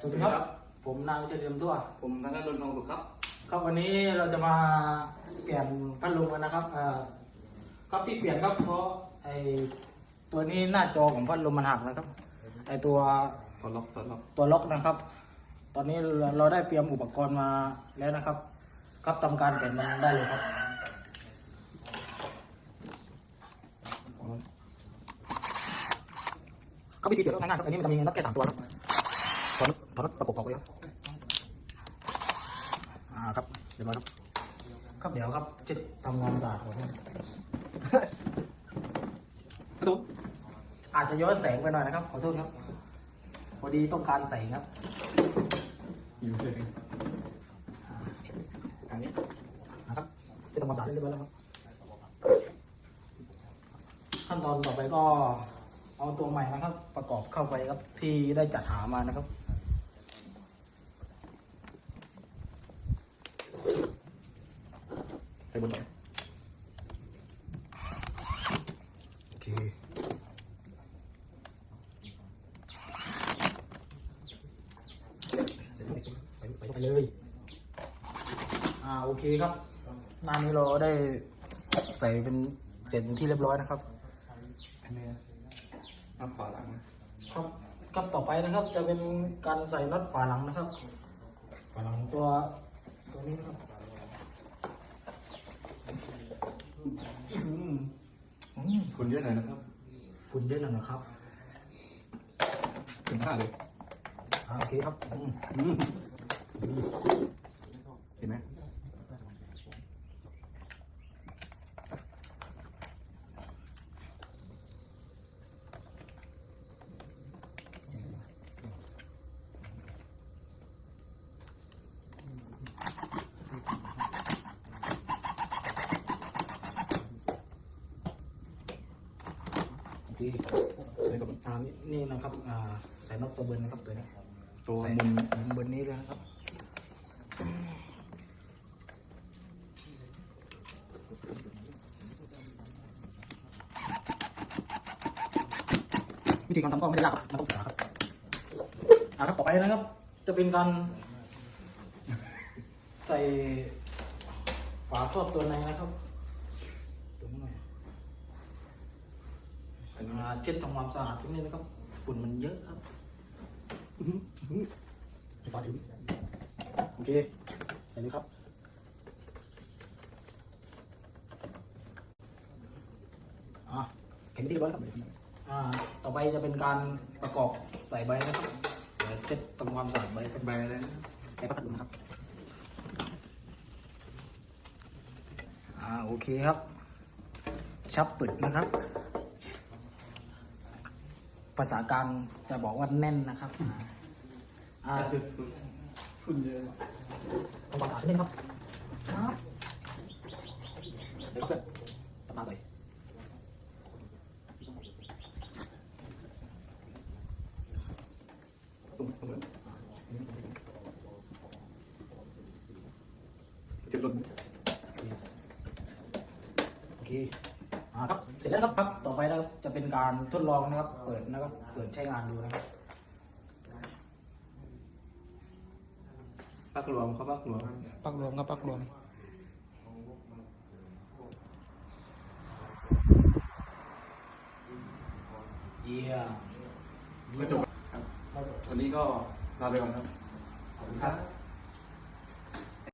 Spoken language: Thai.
สวัสดีครับ ผมนายวิเชียรเรียมทั่ว ผมธนดลทองสุขครับ ครับวันนี้เราจะมาเปลี่ยนพัดลมกันนะครับเอ่อครับที่เปลี่ยนครับเพราะไอตัวนี้หน้าจอของพัดลมมันหักนะครับ ไอตัวตอนล็อกตอนล็อกตัวล็อกนะครับ ตอนนี้เราเราได้เตรียมอุปกรณ์มาแล้วนะครับ ครับทำการเปลี่ยนมันได้เลยครับก็วิธีเปลี่ยนก็ง่ายๆครับอันนี้มันจะมีน็อตแค่สามตัวครับ ถอดถอดน็อตประกบออกเลยครับอ่าครับเรียบร้อยครับครับเดี๋ยวครับจะทำงานสะอาดก่อนครับดูอาจจะย้อนแสงไปหน่อยนะครับ ขอโทษครับพอดีต้องการแสงครับอยู่เฉยอันนี้นะครับจะทำความสะอาดเรียบร้อยแล้วครับขั้นตอนต่อไปก็เอาตัวใหม่นะครับ ประกอบเข้าไปครับที่ได้จัดหามานะครับ ใส่บนต่อโอเคใส่ไปใส่ไปเลยอ่าโอเคครับหน้านี้เราได้ใส่เป็นเสร็จเป็นที่เรียบร้อยนะครับอันนี้นับฝาหลังครับครับต่อไปนะครับ จะเป็นการใส่น็อตฝาหลังนะครับฝาหลังตัวตัวนี้นะครับ ฝุ่นเยอะหน่อยนะครับฝุ่นเยอะหน่อยนะครับถึงห้าเลยโอเคครับอืม อืมเห็นไหม โอเคใส่กับอ่านี่นี่นะครับอ่าใส่น็อตตัวเบิร์นนะครับตัวนี้ตัวใส่มุมมุมเบิร์นนี้เลยนะครับวิธีการทำก็ไม่ได้ยากครับมันต้องศึกษาครับอ่าครับต่อไปนะครับ จะเป็นการ ใส่ฝาครอบตัวในนะครับตัวนี้หน่อย อันนี้ อ่า เช็ดทำความสะอาดที่นี่นะครับฝุ่นมันเยอะครับต่อถึงโอเคใส่เลยครับอ่าเข็มที่เรียบร้อยครับอ่าต่อไปจะเป็นการประกอบใส่ใบนะครับเดี๋ยวเช็ดทำความสะอาดใบครับใบอะไรนะใบพัดลมนะครับอ่าโอเคครับชับปึดนะครับ ภาษากลางจะบอกว่าแน่นนะครับอ่าอ่าคุณเยอะทำความสะอาดนิดนึงครับครับเดี๋ยวครับเพื่อนตามมาใส่ตุ้มตุ้มเจ็บรถโอเคอ่า ครับเสร็จแล้วครับครับต่อไปนะครับจะเป็นการทดลองนะครับ เปิดนะครับ เปิดใช้งานดูนะครับปักหลวมเขาปักหลวมปักรวมครับปักรวมเยี่ยมก็จบครับวันนี้ก็ลาไปก่อนครับขอบคุณครับ